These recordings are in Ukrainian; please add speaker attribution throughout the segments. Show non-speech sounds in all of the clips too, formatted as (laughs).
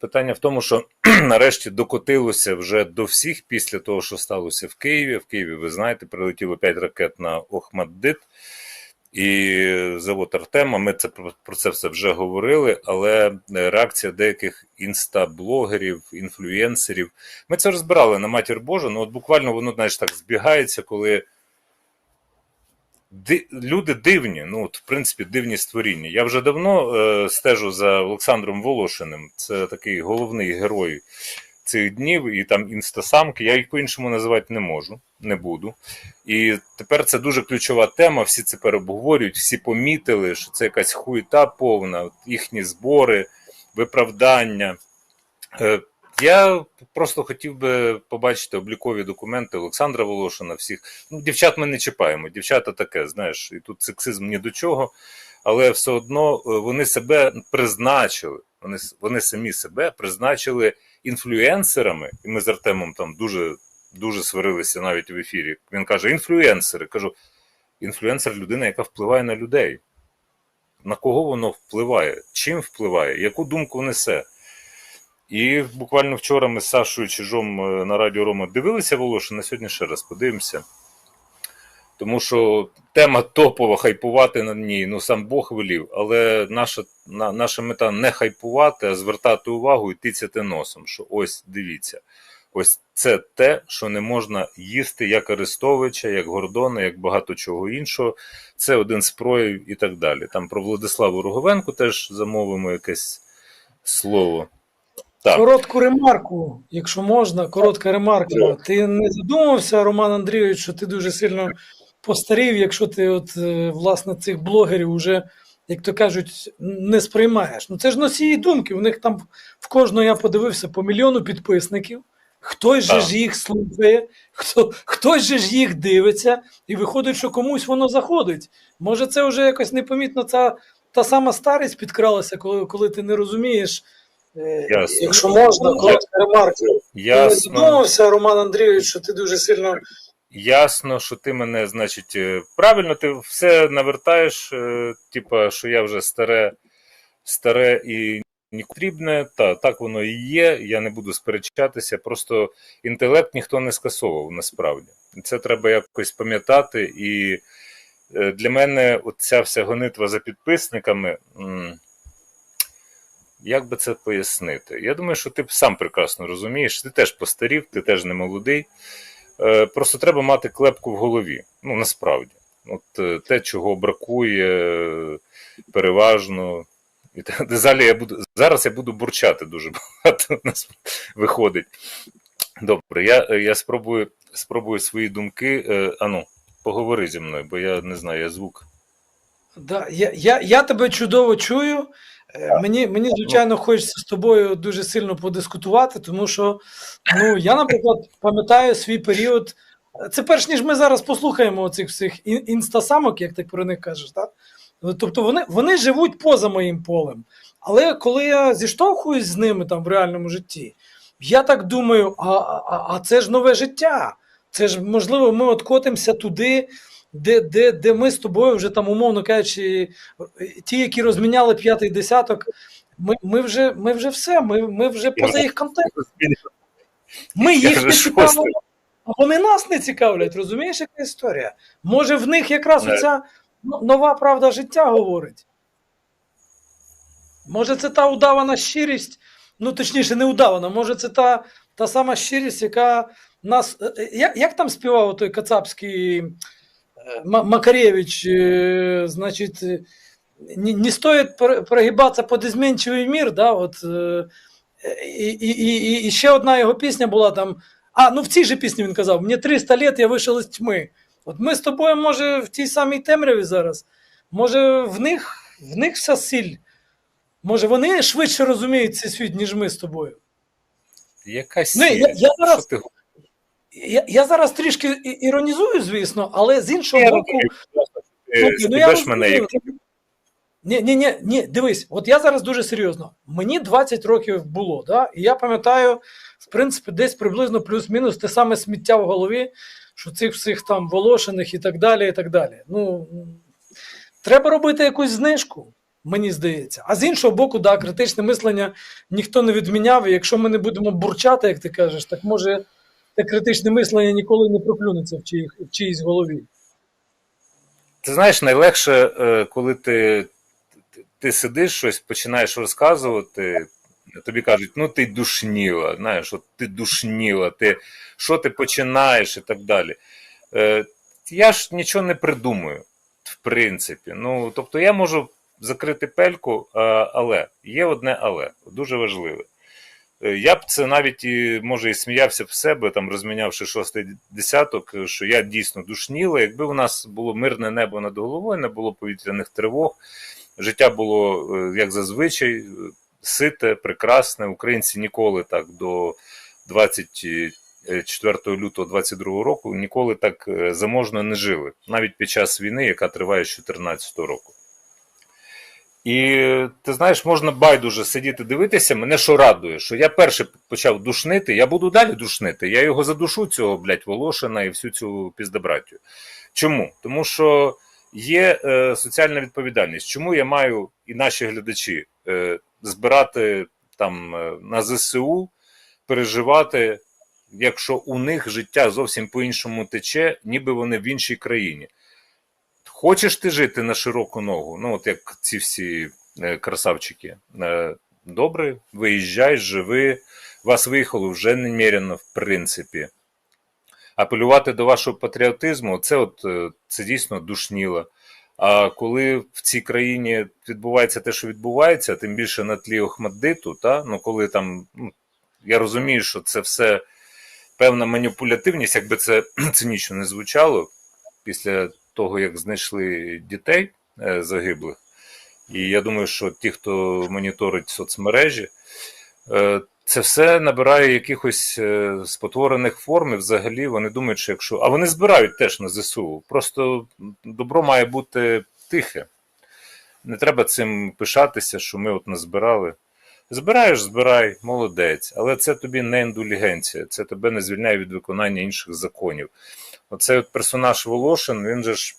Speaker 1: Питання в тому, що (clears throat) нарешті докотилося вже до всіх після того, що сталося в Києві. В Києві, ви знаєте, прилетіло 5 ракет на Охмаддит і завод Артема. Ми це про це все вже говорили, але реакція деяких інстаблогерів, інфлюєнсерів. Ми це розбирали на матір Божу. Ну от буквально воно знаєш, так збігається, коли. Ди, люди дивні, ну от в принципі дивні створіння. Я вже давно е, стежу за Олександром Волошиним. Це такий головний герой цих днів, і там інстасамки. Я їх по-іншому називати не можу, не буду. І тепер це дуже ключова тема. Всі це переобговорюють, всі помітили, що це якась хуйта повна, от їхні збори, виправдання. Я просто хотів би побачити облікові документи Олександра Волошина. Всіх ну, дівчат ми не чіпаємо. Дівчата таке, знаєш, і тут сексизм ні до чого, але все одно е, вони себе призначили. Вони вони самі себе призначили інфлюенсерами, і ми з Артемом там дуже дуже сварилися навіть в ефірі. Він каже: інфлюенсери. Кажу, інфлюенсер людина, яка впливає на людей. На кого воно впливає? Чим впливає? Яку думку несе? І буквально вчора ми з Сашою Чижом е, на радіо Рома дивилися Волошина, сьогодні ще раз подивимося. Тому що тема топова хайпувати на ній, ну сам Бог велів, але наша на, наша мета не хайпувати, а звертати увагу і тицяти носом. Що ось дивіться, ось це те, що не можна їсти як Арестовича, як Гордона, як багато чого іншого. Це один з проявів і так далі. Там про Владиславу Роговенку теж замовимо якесь слово.
Speaker 2: Так. Коротку ремарку, якщо можна, коротка ремарка. Yeah. Ти не задумався, Роман Андрійович, що ти дуже сильно постарів, якщо ти от е, власне цих блогерів вже, як то кажуть, не сприймаєш. Ну це ж носії думки. У них там в кожного я подивився по мільйону підписників. Хтось же ж їх слухає, хто, хтось же ж їх дивиться, і виходить, що комусь воно заходить. Може, це вже якось непомітно ця та сама старість підкралася, коли коли ти не розумієш.
Speaker 1: Ясно.
Speaker 2: Якщо можна, коротка ремарка. Я задумався, Роман Андрійович, що ти дуже сильно.
Speaker 1: Ясно, що ти мене, значить, правильно, ти все навертаєш, типа, що я вже старе, старе і не потрібне. Та, так воно і є. Я не буду сперечатися. Просто інтелект ніхто не скасовував насправді. Це треба якось пам'ятати. І для мене ця вся гонитва за підписниками. Як би це пояснити? Я думаю, що ти сам прекрасно розумієш, ти теж постарів, ти теж не молодий. Е, просто треба мати клепку в голові. Ну, насправді. От Те, чого бракує переважно. І далі (laughs) я буду, Зараз я буду бурчати дуже (laughs) багато. У нас виходить. Добре, я я спробую спробую свої думки. Е, ану, поговори зі мною, бо я не знаю, я звук.
Speaker 2: Да, Я я, я тебе чудово чую. Мені, мені, звичайно, хочеться з тобою дуже сильно подискутувати, тому що ну, я, наприклад, пам'ятаю свій період. Це перш ніж ми зараз послухаємо цих всіх інстасамок, як ти про них кажеш. Так? Тобто вони вони живуть поза моїм полем. Але коли я зіштовхуюсь з ними там в реальному житті, я так думаю: а, а, а це ж нове життя. Це ж можливо, ми откотимося туди де де, де ми з тобою вже там, умовно кажучи, ті, які розміняли п'ятий десяток, ми ми, вже ми вже все, ми ми вже поза їх контекстом. Ми їх не цікавимо, а вони нас не цікавлять, розумієш, яка історія? Може, в них якраз оця нова правда життя говорить. Може, це та удавана щирість, ну точніше, не удавана, може, це та та сама щирість, яка нас. Е, е, як, як там співав той кацапський. Макаревич, э, значит, не, не стоит прогибатися под изменчивий мир, да, от, і, і, і, і ще одна його пісня була там. А, ну в цій же пісні він казав: мені 300 лет, я вийшов із тьми. От ми з тобою, може, в тій самій темряві зараз. Може, в них в них вся сіль. Може, вони швидше розуміють цей світ, ніж ми з тобою.
Speaker 1: Яка сіль?
Speaker 2: Ну, я, я зараз, я я зараз трішки іронізую, звісно, але з іншого я боку.
Speaker 1: Слухай, ну, я мене як...
Speaker 2: Ні, ні, ні, ні, дивись, от я зараз дуже серйозно. Мені 20 років було, да? і я пам'ятаю, в принципі, десь приблизно плюс-мінус те саме сміття в голові, що цих всіх там волошених і так далі. і так далі. Ну, Треба робити якусь знижку. Мені здається. А з іншого боку, да, критичне мислення ніхто не відміняв. І якщо ми не будемо бурчати, як ти кажеш, так може те критичне мислення ніколи не проклюнеться в, чиїх, в чиїсь голові.
Speaker 1: Ти знаєш, найлегше, е, коли ти, ти, сидиш щось, починаєш розказувати, тобі кажуть, ну ти душніла, знаєш, от ти душніла, ти, що ти починаєш і так далі. Е, Я ж нічого не придумаю, в принципі. Ну, тобто я можу закрити пельку, але є одне але, дуже важливе. Е, Я б це навіть і може і сміявся в себе, там розмінявши шостий десяток, що я дійсно душніла. Якби у нас було мирне небо над головою, не було повітряних тривог, життя було е, як зазвичай, е, сите, прекрасне. Українці ніколи так до 24 лютого 22 року ніколи так заможно не жили, навіть під час війни, яка триває з 2014 року. І ти знаєш, можна байдуже сидіти дивитися. Мене що радує, що я перший почав душнити, я буду далі душнити. Я його задушу, цього, блядь, Волошина і всю цю піздобратію. Чому? Тому що є е, соціальна відповідальність. Чому я маю і наші глядачі е, збирати там е, на ЗСУ, переживати, якщо у них життя зовсім по-іншому тече, ніби вони в іншій країні. Хочеш ти жити на широку ногу, ну от як ці всі е, красавчики. Е, добре, виїжджай, живи. Вас виїхало вже неміряно, в принципі. Апелювати до вашого патріотизму, це от е, це дійсно душніло. А коли в цій країні відбувається те, що відбувається, тим більше на тлі Охмаддиту, та ну коли там ну, я розумію, що це все певна маніпулятивність, якби це (clears throat) цинічно не звучало після того, як знайшли дітей е, загиблих. І я думаю, що ті, хто моніторить соцмережі, е, це все набирає якихось е, спотворених форм, і взагалі вони думають, що якщо. А вони збирають теж на ЗСУ. Просто добро має бути тихе. Не треба цим пишатися, що ми от назбирали. Збираєш, збирай, молодець, але це тобі не індулігенція, це тебе не звільняє від виконання інших законів. Оцей от персонаж Волошин, він же ж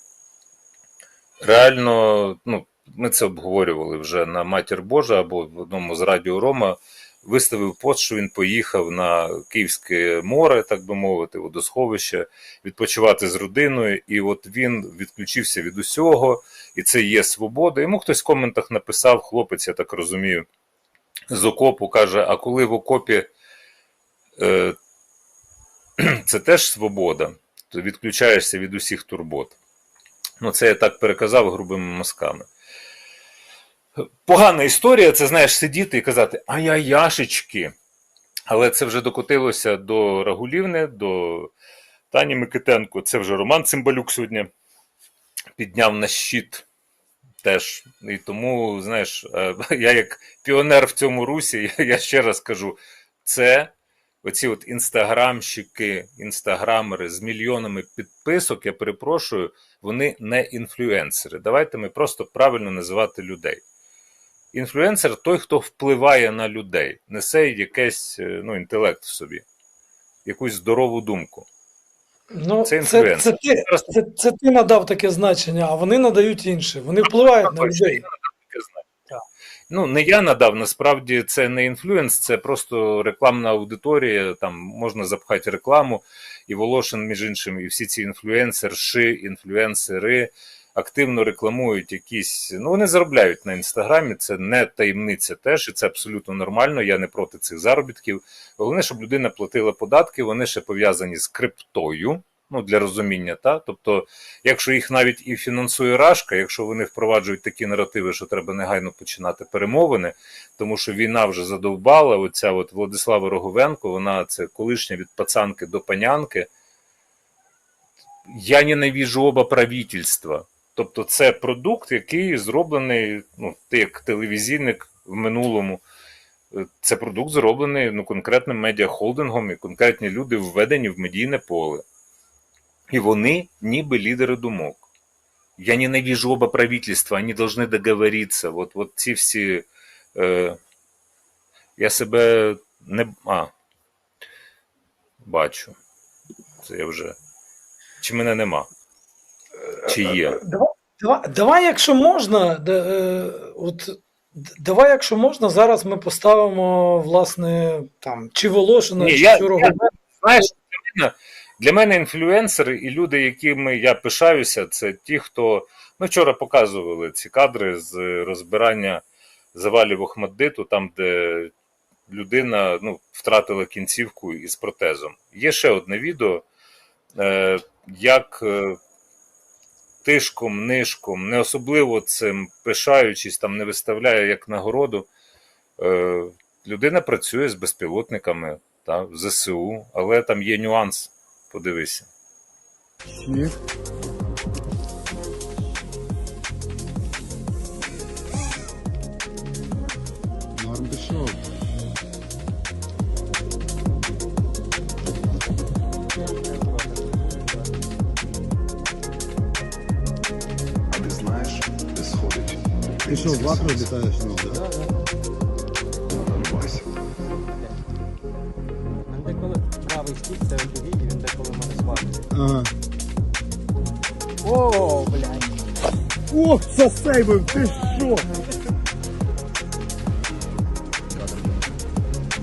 Speaker 1: реально, ну, ми це обговорювали вже на Матір Божа або в одному з Радіо Рома. Виставив пост, що він поїхав на Київське море, так би мовити, водосховище, відпочивати з родиною. І от він відключився від усього, і це є свобода. Йому хтось в коментах написав, хлопець, я так розумію, з окопу каже: а коли в окопі е, (clears throat) це теж свобода, відключаєшся від усіх турбот. Ну, це я так переказав грубими мазками. Погана історія, це знаєш, сидіти і казати ай-яй-яшечки. Але це вже докотилося до Рагулівни, до Тані Микитенко. Це вже Роман Цимбалюк сьогодні підняв на щит теж. І тому, знаєш, е, (laughs) я як піонер в цьому русі, я ще раз кажу: це оці от інстаграмщики, інстаграмери з мільйонами підписок, я перепрошую, вони не інфлюенсери. Давайте ми просто правильно називати людей. Інфлюенсер той, хто впливає на людей, несе якийсь ну, інтелект в собі, якусь здорову думку.
Speaker 2: Ну,
Speaker 1: Це
Speaker 2: це, це,
Speaker 1: інфлюенсер.
Speaker 2: ти, це, це ти надав таке значення, а вони надають інше. Вони впливають на людей.
Speaker 1: я надав таке знання.
Speaker 2: Так.
Speaker 1: Ну, не я надав, насправді це не інфлюенс, це просто рекламна аудиторія, там можна запхати рекламу, і Волошин, між іншим, і всі ці інфлюенсерші, інфлюенсери активно рекламують якісь. Ну, вони заробляють на інстаграмі, це не таємниця теж, і це абсолютно нормально. Я не проти цих заробітків. Головне, щоб людина платила податки, вони ще пов'язані з криптою. Ну, для розуміння, та тобто, якщо їх навіть і фінансує Рашка, якщо вони впроваджують такі наративи, що треба негайно починати перемовини, тому що війна вже задовбала. Оця от Владислава Роговенко, вона це колишня від пацанки до панянки. Я ненавіжу оба правительства. Тобто, це продукт, який зроблений, ну, ти як телевізійник в минулому. Це продукт зроблений ну, конкретним медіахолдингом, і конкретні люди введені в медійне поле. И вони ніби лідери думок. Я ненавижу оба правительства, они должны договориться. Вот, вот ці всі. Е, я себе не. А. Бачу. Це я вже. Чи мене нема? Чи є?
Speaker 2: Давай, Давай, давай, якщо можна, д- е, от, давай, якщо можна, зараз ми поставимо, власне, там, чи Волошина,
Speaker 1: Ні,
Speaker 2: чи
Speaker 1: я- я- Знаєш, для мене, інфлюенсери і люди, якими я пишаюся, це ті, хто. Ми вчора показували ці кадри з розбирання завалів Охмаддиту, там, де людина ну, втратила кінцівку із протезом. Є ще одне відео, е, як е, тишком, нишком, не особливо цим пишаючись, там не виставляє як нагороду. Е, людина працює з безпілотниками та, в ЗСУ, але там є нюанс. Подивися.
Speaker 3: Ні. Норм пішов.
Speaker 4: А ти знаєш, де сходить?
Speaker 3: Ти що, в вакру літаєш ну, да?
Speaker 4: Вася.
Speaker 5: Він деколи правий стік, це LTV, деколи може звати.
Speaker 3: Ага.
Speaker 5: О, блядь.
Speaker 3: Ох, засейвив, ти що?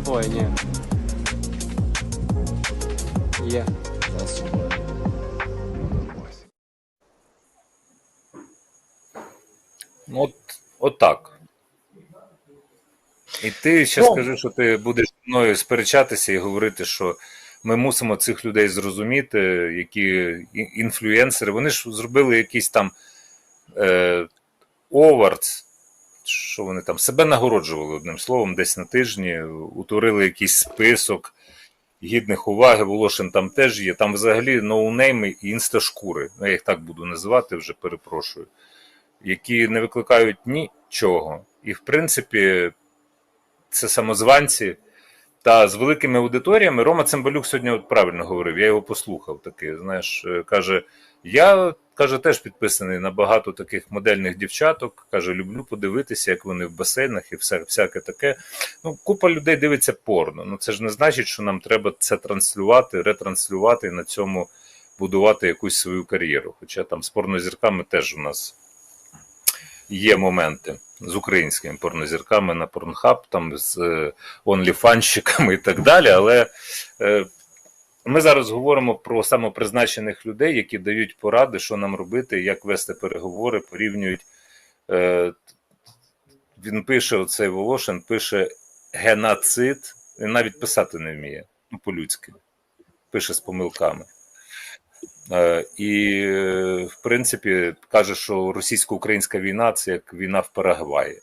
Speaker 5: Ой, ні. Є.
Speaker 1: Ну, от, от так. І ти ще скажи, що ти будеш зі мною сперечатися і говорити, що ми мусимо цих людей зрозуміти, які інфлюенсери. Вони ж зробили якийсь там е, овард, що вони там себе нагороджували одним словом, десь на тижні, утворили якийсь список гідних уваги. Волошин там теж є. Там взагалі ноунейми і інсташкури. Ну, Я їх так буду називати, вже перепрошую які не викликають нічого. І, в принципі, це самозванці. Та з великими аудиторіями Рома Цимбалюк сьогодні от правильно говорив, я його послухав таки. Знаєш, е, каже: я каже, теж підписаний на багато таких модельних дівчаток. Каже, люблю подивитися, як вони в басейнах і все, всяке таке. Ну, купа людей дивиться порно. Ну це ж не значить, що нам треба це транслювати, ретранслювати і на цьому будувати якусь свою кар'єру. Хоча там з порнозірками теж у нас є моменти з українськими порнозірками на Порнхаб, там з е, онліфанщиками і так далі. Але е, ми зараз говоримо про самопризначених людей, які дають поради, що нам робити, як вести переговори, порівнюють. Е, він пише, оцей Волошин, пише геноцид, навіть писати не вміє, ну, по-людськи. Пише з помилками. Е, І, в принципі, каже, що російсько-українська війна це як війна в Парагваї.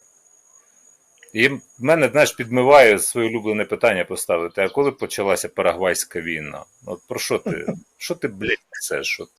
Speaker 1: І в мене, знаєш, підмиває своє улюблене питання поставити: а коли почалася Парагвайська війна? От про що ти? Що ти, блядь, несеш?